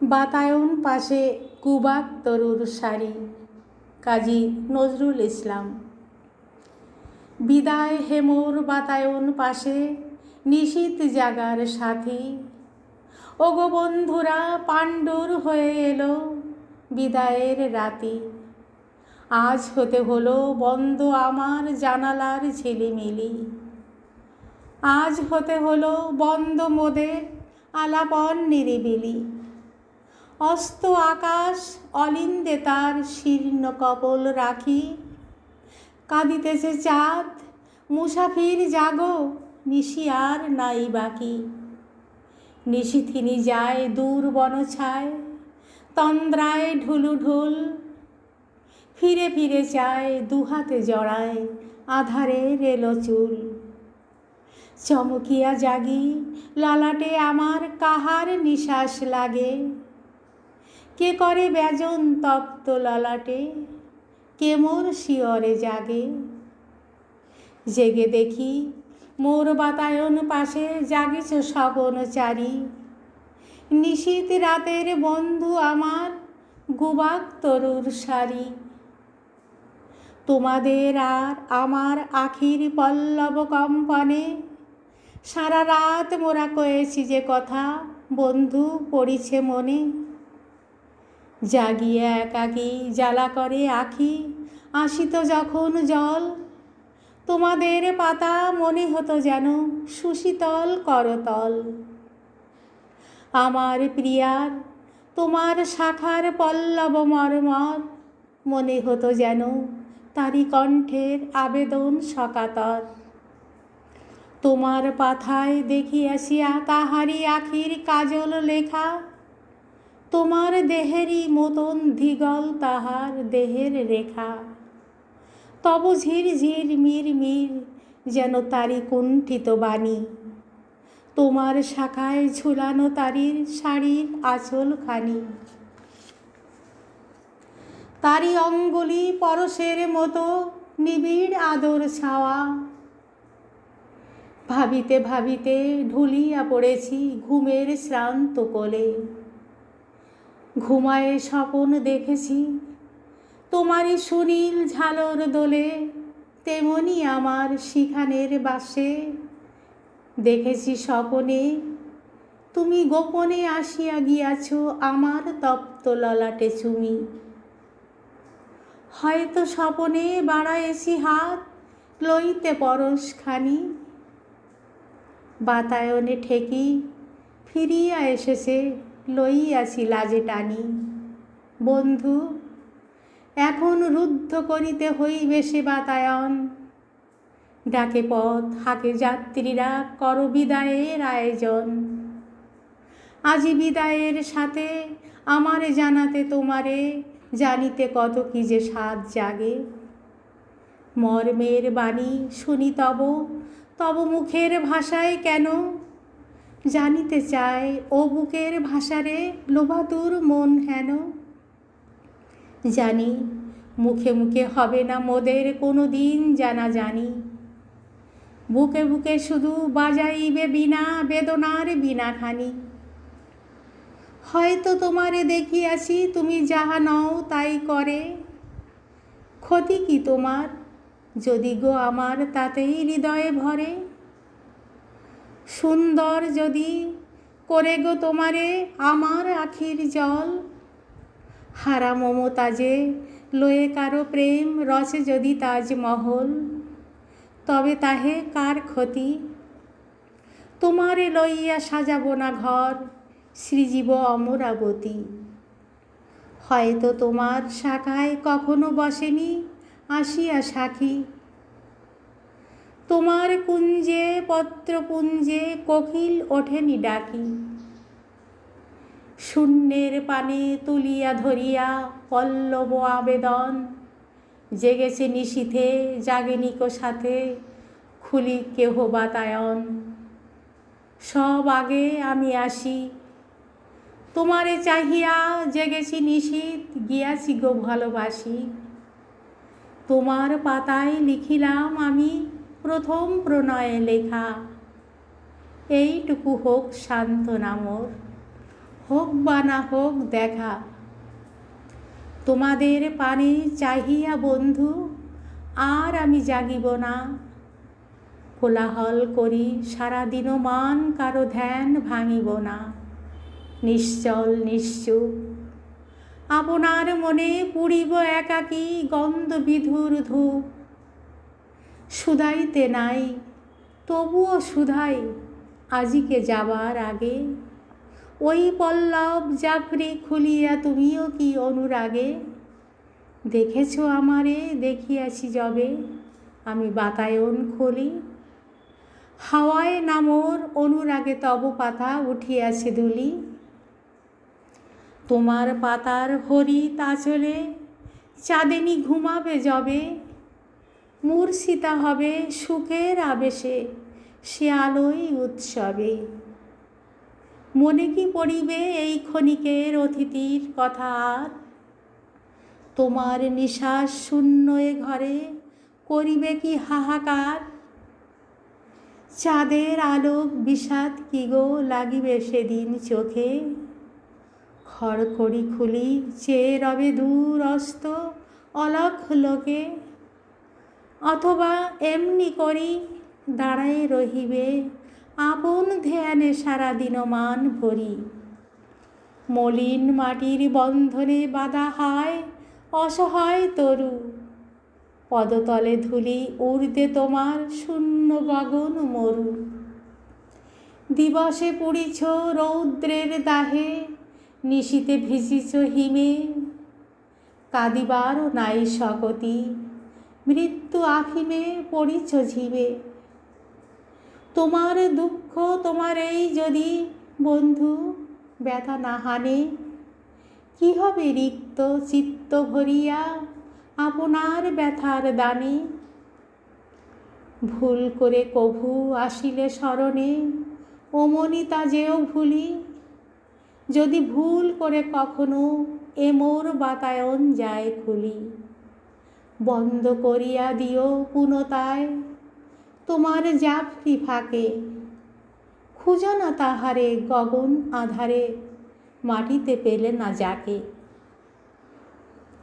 বাতায়ন পাশে কুবাক তরুর শাড়ি কাজী নজরুল ইসলাম। বিদায় হেমোর বাতায়ন পাশে নিশীত জাগার সাথী। ওগো বন্ধুরা, পাণ্ডুর হয়ে এলো বিদায়ের রাতি। আজ হতে হলো বন্ধ আমার জানালার ঝিলিমিলি। আজ হতে হলো বন্ধ মোদের আলাপন নিরিবিলি। অস্ত আকাশ, অলিন্দে তার শীর্ণ কপল রাখি। কাঁদিতেছে চাঁদ, মুসাফির জাগো, নিশি আর নাই বাকি। নিশিথিনি যায় দূর বনছায়, তন্দ্রায় ঢুলু ঢুল। ফিরে ফিরে চায় দুহাতে জড়ায় আধারে রেলো চুল। চমকিয়া জাগি, ললাটে আমার কাহার নিশ্বাস লাগে। কে করে ব্যজন তপ্ত ললাটে? কে মোর শিয়রে জাগে? জেগে দেখি মোর বাতায়ন পাশে জাগেছ চারি। নিশীত রাতের বন্ধু আমার গুবাক তরুর সারি। তোমাদের আর আমার আখির পল্লব কম্পনে সারা রাত মোরা কয়েছি যে কথা বন্ধু পড়িছে মনে। জাগিয়ে একাকি জ্বালা করে আখি, আসিত যখন জল। তোমাদের পাতা মনে হতো যেন সুশীতল করতল। আমার প্রিয়ার, তোমার শাখার পল্লব মর্মর, মনে হতো যেন তারি কণ্ঠের আবেদন সকাতর। তোমার পাথায় দেখিয়াছিয়া তাহারি আখির কাজল লেখা তোমার দেহেরই মতন ধিগল তাহার দেহের রেখা। তব ঝির ঝির মির মির যেন তারি কুণ্ঠিত বাণী। তোমার শাখায় ঝুলানো তারির শাড়ির আঁচল খানি তারি অঙ্গুলি পরশের মতো নিবিড় আদর ছাওয়া। ভাবিতে ভাবিতে ঢুলিয়া পড়েছি ঘুমের শ্রান্ত কোলে। ঘুমায়ে স্বপন দেখেছি। তোমারই সুনীল ঝালর দোলে, তেমনি আমার শিখানের বাসে। দেখেছি স্বপনে, তুমি গোপনে আসিয়া গিয়াছ আমার তপ্ত ললাটে চুমি। হয়তো স্বপনে বাড়ায়েছি হাত, লইতে পরশখানি বাতায়নে ঠেকি ফিরিয়া এসেছে লইয়াছি লাজে টানি। বন্ধু, এখন রুদ্ধ করিতে হইবে সে বাতায়ন। ডাকে পথ, হাকে যাত্রীরা, কর বিদায়ের আয়োজন। আজি বিদায়ের সাথে আমারে জানাতে তোমারে, জানিতে কত কি যে স্বাদ জাগে। মর্মের বাণী শুনি তব তব মুখের ভাষায় কেন জানিতে চায়, ও বুকের ভাষারে লোভাতুর মন হেন? জানি, মুখে মুখে হবে না মোদের কোনো দিন জানা জানি বুকে বুকে শুধু বাজাইবে বিনা বেদনার বিনা খানি হয়তো তোমারে দেখিয়াছি, তুমি যাহা নও তাই করে। ক্ষতি কি তোমার? যদি গো আমার তাতেই হৃদয়ে ভরে। সুন্দর যদি করে গো তোমারে আমার আখির জল। হারা মমতাজে লয়ে কারও প্রেম, রসে যদি তাজমহল তবে তাহে কার ক্ষতি? তোমারে লইয়া সাজাবো না ঘর শ্রীজীব অমরাবতী। হয়তো তোমার শাখায় কখনো বসেনি, আসিয়া সাখী। তোমার কুঞ্জে, পত্রপুঞ্জে কোকিল ওঠেনি ডাকি। শূন্যের পানে তুলিয়া ধরিয়া পল্লব আবেদন। জেগেছে নিশীথে জাগেনিকো সাথে খুলি কেহ বাতায়ন সব আগে আমি আসি। তোমারে চাহিয়া জেগেছি নিশীত গিয়াছি গো ভালোবাসি। তোমার পাতায় লিখিলাম আমি প্রথম প্রণয়ে লেখা, এইটুকু হোক সান্ত্বনা মোর, হোক বা না হোক দেখা। তোমাদের পানে চাহিয়া বন্ধু, আর আমি জাগিব না। কোলাহল করি সারাদিনও মান কারও ধ্যান ভাঙিব না। নিশ্চল, নিশ্চুপ, আপনার মনে পুড়িব একাকী গন্ধ বিধুর ধূপ। সুধাইতে নাই, তবুও সুধাই আজিকে যাবার আগে। ওই পল্লব জাফরি খুলিয়া তুমিও কি অনুরাগে? দেখেছ আমারে, দেখিয়াছি যবে আমি বাতায়ন খুলি। হাওয়ায় নামোর অনুরাগে তব পাতা উঠিয়াছে দুলি তোমার পাতার হরিত আঁচলে চাঁদেনি ঘুমাবে যবে মূর্ছিতা হবে সুখের আবেশে, সে আলোই উৎসবে। মনে কি পড়িবে এই ক্ষণিকের অতিথির কথা আর? তোমার নিশ্বাস শূন্য এ ঘরে করিবে কি হাহাকার? চাঁদের আলোক বিষাদ কি গো লাগিবে সেদিন চোখে? খড়খড়ি খুলি চেয়ে রবে দূর অস্ত অলখ লোকে। অথবা এমনি করি দাঁড়ায় রহিবে, আপন ধ্যানে সারাদিন মান ভরি। মলিন মাটির বন্ধনে বাধা হয়, অসহায় তরু। পদতলে ধুলি উর্দে তোমার শূন্য গগন মরু। দিবসে পুড়িছ রৌদ্রের দাহে, নিশীতে ভিজিছ হিমে। কাঁদিবারও নাই শকতি মৃত্যু আফিমে পড়িছ ঝিমে তোমার দুঃখ তোমার এই যদি বন্ধু, ব্যথা না হানে। কি হবে রিক্ত চিত্ত ভরিয়া আপনার ব্যথার দানে? ভুল করে কভু আসিলে স্মরণে, অমনি তা যেও ভুলি। যদি ভুল করে কখনো এ মোর বাতায়ন যায় খুলি। বন্ধ করিয়া দিও পুনতায়। তোমার জাপটি ফাঁকে, খুঁজো না তাহারে গগন আধারে, মাটিতে পেলে না যাকে।